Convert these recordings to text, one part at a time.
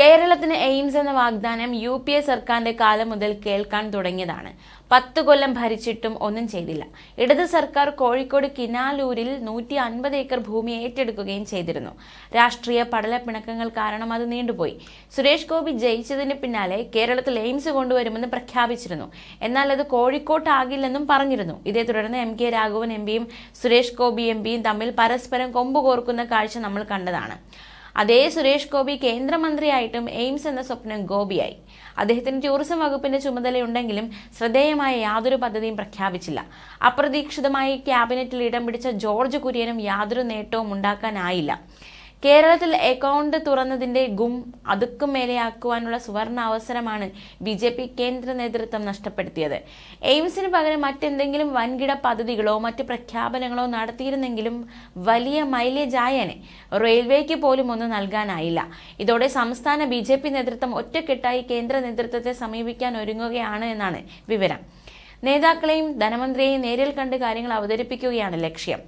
കേരളത്തിന് എയിംസ് എന്ന വാഗ്ദാനം യു പി എ സർക്കാരിന്റെ കാലം മുതൽ കേൾക്കാൻ തുടങ്ങിയതാണ്. പത്ത് കൊല്ലം ഭരിച്ചിട്ടും ഒന്നും ചെയ്തില്ല. ഇടത് സർക്കാർ കോഴിക്കോട് കിനാലൂരിൽ നൂറ്റി അൻപത് ഏക്കർ ഭൂമി ഏറ്റെടുക്കുകയും ചെയ്തിരുന്നു. രാഷ്ട്രീയ പടലപ്പിണക്കങ്ങൾ കാരണം അത് നീണ്ടുപോയി. സുരേഷ് ഗോപി ജയിച്ചതിന് പിന്നാലെ കേരളത്തിൽ എയിംസ് കൊണ്ടുവരുമെന്ന് പ്രഖ്യാപിച്ചിരുന്നു. എന്നാൽ അത് കോഴിക്കോട്ടാകില്ലെന്നും പറഞ്ഞിരുന്നു. ഇതേ തുടർന്ന് എം കെ രാഘവൻ എം പിയും സുരേഷ് ഗോപി എം പിയും തമ്മിൽ പരസ്പരം കൊമ്പുകോർക്കുന്ന കാഴ്ച നമ്മൾ കണ്ടതാണ്. അതേ സുരേഷ് ഗോപി കേന്ദ്രമന്ത്രിയായിട്ടും എയിംസ് എന്ന സ്വപ്നം ഗോപിയായി. അദ്ദേഹത്തിന് ടൂറിസം വകുപ്പിന്റെ ചുമതലയുണ്ടെങ്കിലും ശ്രദ്ധേയമായ യാതൊരു പദ്ധതിയും പ്രഖ്യാപിച്ചില്ല. അപ്രതീക്ഷിതമായി ക്യാബിനറ്റിൽ ഇടം പിടിച്ച ജോർജ് കുര്യനും യാതൊരു നേട്ടവും ഉണ്ടാക്കാനായില്ല. കേരളത്തിൽ അക്കൗണ്ട് തുറന്നതിന്റെ ഗും അതുക്കും മേലെയാക്കുവാനുള്ള സുവർണ അവസരമാണ് ബി ജെ പി കേന്ദ്ര നേതൃത്വം നഷ്ടപ്പെടുത്തിയത്. എയിംസിന് പകരം മറ്റെന്തെങ്കിലും വൻകിട പദ്ധതികളോ മറ്റ് പ്രഖ്യാപനങ്ങളോ നടത്തിയിരുന്നെങ്കിലും വലിയ മൈലേജ് ആയേനെ. റെയിൽവേക്ക് പോലും ഒന്നും നൽകാനായില്ല. ഇതോടെ സംസ്ഥാന ബി നേതൃത്വം ഒറ്റക്കെട്ടായി കേന്ദ്ര നേതൃത്വത്തെ സമീപിക്കാൻ ഒരുങ്ങുകയാണ് എന്നാണ് വിവരം. നേതാക്കളെയും ധനമന്ത്രിയെയും നേരിൽ കണ്ട് കാര്യങ്ങൾ അവതരിപ്പിക്കുകയാണ് ലക്ഷ്യം.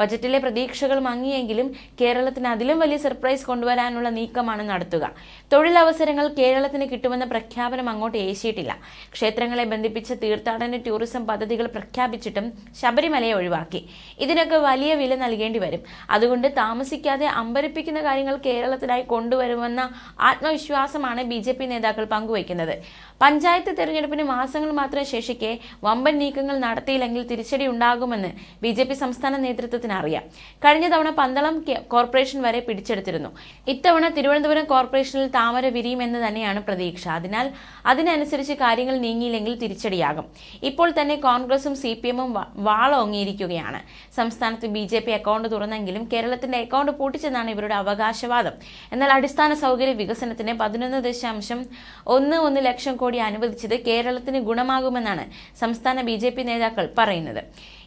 ബജറ്റിലെ പ്രതീക്ഷകൾ മങ്ങിയെങ്കിലും കേരളത്തിന് അതിലും വലിയ സർപ്രൈസ് കൊണ്ടുവരാനുള്ള നീക്കമാണ് നടത്തുക. തൊഴിലവസരങ്ങൾ കേരളത്തിന് കിട്ടുമെന്ന പ്രഖ്യാപനം അങ്ങോട്ട് ഏശിയിട്ടില്ല. ക്ഷേത്രങ്ങളെ ബന്ധിപ്പിച്ച തീർത്ഥാടന ടൂറിസം പദ്ധതികൾ പ്രഖ്യാപിച്ചിട്ടും ശബരിമലയെ ഒഴിവാക്കി. ഇതിനൊക്കെ വലിയ വില നൽകേണ്ടി വരും. അതുകൊണ്ട് താമസിക്കാതെ അമ്പരിപ്പിക്കുന്ന കാര്യങ്ങൾ കേരളത്തിനായി കൊണ്ടുവരുമെന്ന ആത്മവിശ്വാസമാണ് ബി നേതാക്കൾ പങ്കുവയ്ക്കുന്നത്. പഞ്ചായത്ത് തെരഞ്ഞെടുപ്പിന് മാസങ്ങൾ മാത്രം ശേഷിക്കെ വമ്പൻ നീക്കങ്ങൾ നടത്തിയില്ലെങ്കിൽ തിരിച്ചടി ഉണ്ടാകുമെന്ന് ബി ജെ പി സംസ്ഥാന നേതൃത്വത്തിന് അറിയാം. കഴിഞ്ഞ തവണ പന്തളം കോർപ്പറേഷൻ വരെ പിടിച്ചെടുത്തിരുന്നു. ഇത്തവണ തിരുവനന്തപുരം കോർപ്പറേഷനിൽ താമര വിരിയുമെന്ന് തന്നെയാണ് പ്രതീക്ഷ. അതിനാൽ അതിനനുസരിച്ച് കാര്യങ്ങൾ നീങ്ങിയില്ലെങ്കിൽ തിരിച്ചടിയാകും. ഇപ്പോൾ തന്നെ കോൺഗ്രസും സി പി എമ്മും വാളോങ്ങിയിരിക്കുകയാണ്. സംസ്ഥാനത്ത് ബി ജെ പി അക്കൗണ്ട് തുറന്നെങ്കിലും കേരളത്തിന്റെ അക്കൗണ്ട് പൂട്ടിച്ചെന്നാണ് ഇവരുടെ അവകാശവാദം. എന്നാൽ അടിസ്ഥാന സൗകര്യ വികസനത്തിന് പതിനൊന്ന് ദശാംശം ഒന്ന് ഒന്ന് ലക്ഷം കോടി അനുവദിച്ചത് കേരളത്തിന് ഗുണമാകുമെന്നാണ് സംസ്ഥാന ബി നേതാക്കൾ പറയുന്നത്.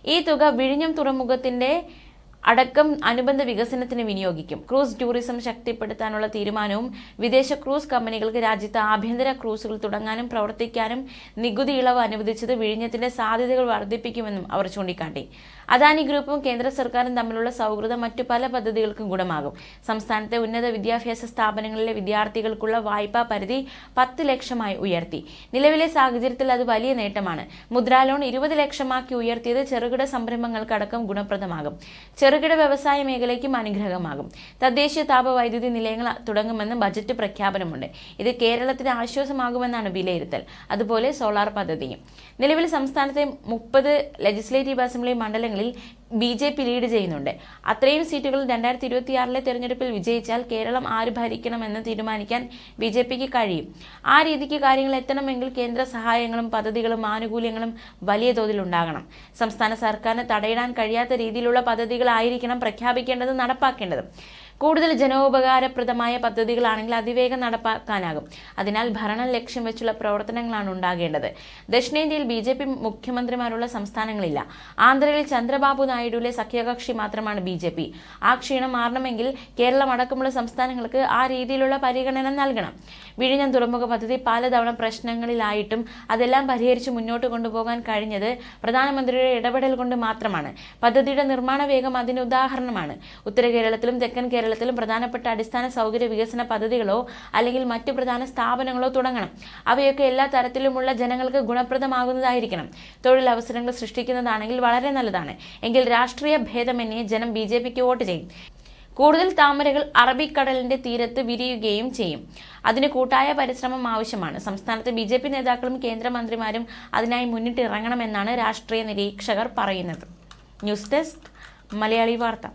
ഈ തുക വിഴിഞ്ഞം തുറമുഖത്തിന്റെ അടക്കം അനുബന്ധ വികസനത്തിന് വിനിയോഗിക്കും. ക്രൂസ് ടൂറിസം ശക്തിപ്പെടുത്താനുള്ള തീരുമാനവും വിദേശ ക്രൂസ് കമ്പനികൾക്ക് രാജ്യത്ത് ആഭ്യന്തര ക്രൂസുകൾ തുടങ്ങാനും പ്രവർത്തിക്കാനും നികുതി ഇളവ് അനുവദിച്ചത് വിഴിഞ്ഞത്തിന്റെ സാധ്യതകൾ വർദ്ധിപ്പിക്കുമെന്നും അവർ ചൂണ്ടിക്കാട്ടി. അദാനി ഗ്രൂപ്പും കേന്ദ്ര സർക്കാരും തമ്മിലുള്ള സൗഹൃദം മറ്റു പല പദ്ധതികൾക്കും ഗുണമാകും. സംസ്ഥാനത്തെ ഉന്നത വിദ്യാഭ്യാസ സ്ഥാപനങ്ങളിലെ വിദ്യാർത്ഥികൾക്കുള്ള വായ്പാ പരിധി പത്ത് ലക്ഷമായി ഉയർത്തി. നിലവിലെ സാഹചര്യത്തിൽ അത് വലിയ നേട്ടമാണ്. മുദ്രാ ലോൺ ഇരുപത് ലക്ഷമാക്കി ഉയർത്തിയത് ചെറുകിട സംരംഭങ്ങൾക്കടക്കം ഗുണപ്രദമാകും. ചെറുകിട വ്യവസായ മേഖലയ്ക്കും അനുഗ്രഹമാകും. തദ്ദേശീയ താപ വൈദ്യുതി നിലയങ്ങൾ തുടങ്ങുമെന്ന് ബജറ്റ് പ്രഖ്യാപനമുണ്ട്. ഇത് കേരളത്തിന് ആശ്വാസമാകുമെന്നാണ് വിലയിരുത്തൽ. അതുപോലെ സോളാർ പദ്ധതിയും. നിലവിൽ സംസ്ഥാനത്തെ മുപ്പത് ലെജിസ്ലേറ്റീവ് അസംബ്ലി മണ്ഡലങ്ങളിൽ ബി ജെ പി ലീഡ് ചെയ്യുന്നുണ്ട്. അത്രയും സീറ്റുകൾ രണ്ടായിരത്തി ഇരുപത്തിയാറിലെ തെരഞ്ഞെടുപ്പിൽ വിജയിച്ചാൽ കേരളം ആര് ഭരിക്കണമെന്ന് തീരുമാനിക്കാൻ ബി ജെ പിക്ക് കഴിയും. ആ രീതിക്ക് കാര്യങ്ങൾ എത്തണമെങ്കിൽ കേന്ദ്ര സഹായങ്ങളും പദ്ധതികളും ആനുകൂല്യങ്ങളും വലിയ തോതിൽ ഉണ്ടാകണം. സംസ്ഥാന സർക്കാരിന് തടയിടാൻ കഴിയാത്ത രീതിയിലുള്ള പദ്ധതികളായിരിക്കണം പ്രഖ്യാപിക്കേണ്ടതും നടപ്പാക്കേണ്ടതും. കൂടുതൽ ജനോപകാരപ്രദമായ പദ്ധതികളാണെങ്കിൽ അതിവേഗം നടപ്പാക്കാനാകും. അതിനാൽ ഭരണ ലക്ഷ്യം വെച്ചുള്ള പ്രവർത്തനങ്ങളാണ് ഉണ്ടാകേണ്ടത്. ദക്ഷിണേന്ത്യയിൽ ബി ജെ പി മുഖ്യമന്ത്രിമാരുള്ള സംസ്ഥാനങ്ങളില്ല. ആന്ധ്രയിൽ ചന്ദ്രബാബു നായിഡുവിലെ സഖ്യകക്ഷി മാത്രമാണ് ബി ജെ പി ആ ക്ഷീണം മാറണമെങ്കിൽ കേരളം അടക്കമുള്ള സംസ്ഥാനങ്ങൾക്ക് ആ രീതിയിലുള്ള പരിഗണന നൽകണം. വിഴിഞ്ഞം തുറമുഖ പദ്ധതി പലതവണ പ്രശ്നങ്ങളിലായിട്ടും അതെല്ലാം പരിഹരിച്ച് മുന്നോട്ട് കൊണ്ടുപോകാൻ കഴിഞ്ഞത് പ്രധാനമന്ത്രിയുടെ ഇടപെടൽ കൊണ്ട് മാത്രമാണ്. പദ്ധതിയുടെ നിർമ്മാണ വേഗം അതിന് ഉദാഹരണമാണ്. ഉത്തര കേരളത്തിലും തെക്കൻ കേരളത്തിലും പ്രധാനപ്പെട്ട അടിസ്ഥാന സൗകര്യ വികസന പദ്ധതികളോ അല്ലെങ്കിൽ മറ്റു പ്രധാന സ്ഥാപനങ്ങളോ തുടങ്ങണം. അവയൊക്കെ എല്ലാ തരത്തിലുമുള്ള ജനങ്ങൾക്ക് ഗുണപ്രദമാകുന്നതായിരിക്കണം. തൊഴിലവസരങ്ങൾ സൃഷ്ടിക്കുന്നതാണെങ്കിൽ വളരെ നല്ലതാണ്. എങ്കിൽ രാഷ്ട്രീയ ഭേദമന്യേ ജനം ബി ജെ പിക്ക് വോട്ട് ചെയ്യും. കൂടുതൽ താമരകൾ അറബിക്കടലിന്റെ തീരത്ത് വിരിയുകയും ചെയ്യും. അതിന് കൂട്ടായ പരിശ്രമം ആവശ്യമാണ്. സംസ്ഥാനത്ത് ബി ജെ പി നേതാക്കളും കേന്ദ്രമന്ത്രിമാരും അതിനായി മുന്നിട്ടിറങ്ങണമെന്നാണ് രാഷ്ട്രീയ നിരീക്ഷകർ പറയുന്നത്. ന്യൂസ് ഡെസ്ക് മലയാളി വാർത്ത.